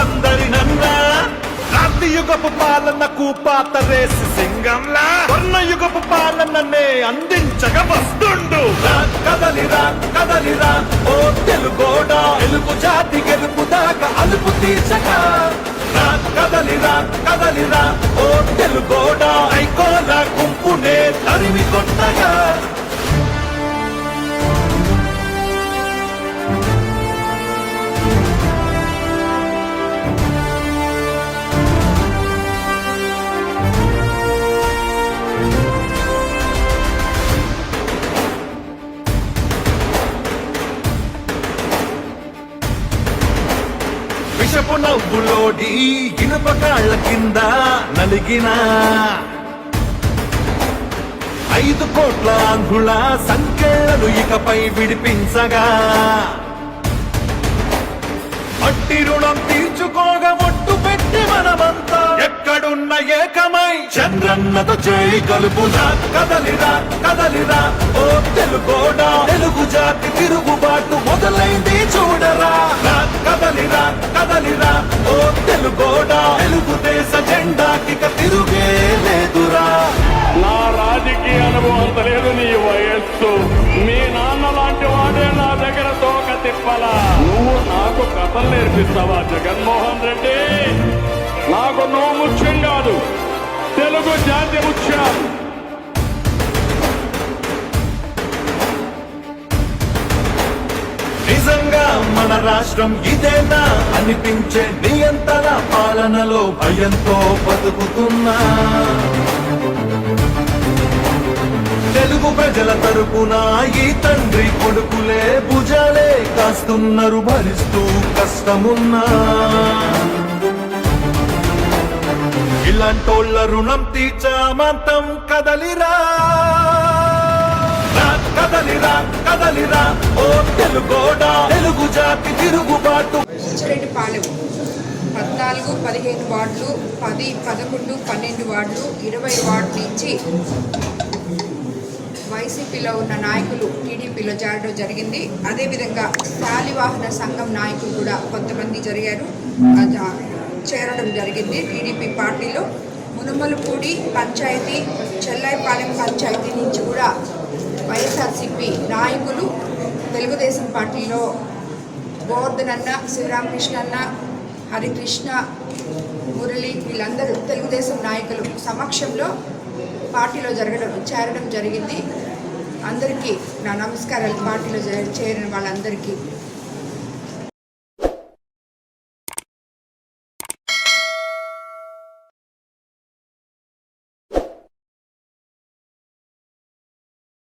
అందరినన్నా రాతి యుగపు పాలనకు పాత రేసి సింగంలా. స్వర్ణ యుగపు పాలననే అందించక వస్తుండు. రా, కదలిరా కదలిరా ఓ తెలుగోడా తెలుగు జాతి గెలుపు దాకా అలుపు తీర్చగా. రా, కదలిరా కదలిరా ఓ తెలుగోడా ఐకో విషపు నవ్వులోడి ఇనుప కాళ్ళ కింద నలిగిన. ఐదు కోట్ల ఆంధ్రుల సంఖ్యలను ఇకపై విడిపించగా. ఎక్కడున్న ఏకమై చంద్రన్నతో చేయి కలుపుదా కదలిరా కదలిరా ఓ తెలుగోడా తెలుగు జాతి తిరుగుబాటు మొదలైంది చూడరా. కదలిరా కదలిరా ఓ తెలుగోడా తెలుగుదేశ జెండాకిక తిరుగే లేదురా. నా రాజకీయ అనుభవం లేదు నీ వయస్సు. మీ నాన్న లాంటి వాడే నా దగ్గర తోక తిప్పలా. నువ్వు నాకు కథలు నేర్పిస్తావా జగన్మోహన్ రెడ్డి? Grande జాతి నిజంగా మన రాష్ట్రం ఇదేనా? అనిపించే నియంత్రణ పాలనలో భయంతో బతుకుతున్నా. తెలుగు ప్రజల తరపున ఈ తండ్రి కొడుకులే భుజాలే కాస్తున్నారు భరిస్తూ కష్టమున్నా. ఇలాంటోళ్ళ రుణం తీర్చామంతం. కదలిరా. కదలిరా కదలిరా. ఓ తెలుగోడా తెలుగు జాతి తిరుగుబాటు. పాలెం. పద్నాలుగు పదిహేను వార్డులు పది పదకొండు పన్నెండు వార్డులు ఇరవై వార్డులు నుంచి వైసీపీలో ఉన్న నాయకులు టీడీపీలో చేరడం జరిగింది. అదేవిధంగా శాలివాహన సంఘం నాయకులు కూడా కొంతమంది జరిగారు. అది చేరడం జరిగింది. టీడీపీ పార్టీలో మునుమలపూడి పంచాయతీ చెల్లాయిపాలెం పంచాయతీ నుంచి కూడా వైఎస్ఆర్సీపీ నాయకులు తెలుగుదేశం పార్టీలో గోవర్ధన్ అన్న శివరామకృష్ణ అన్న హరికృష్ణ మురళి వీళ్ళందరూ తెలుగుదేశం నాయకులు సమక్షంలో పార్టీలో జరగడం చేరడం జరిగింది. అందరికీ నా నమస్కారాలు. పార్టీలో చేరిన వాళ్ళందరికీ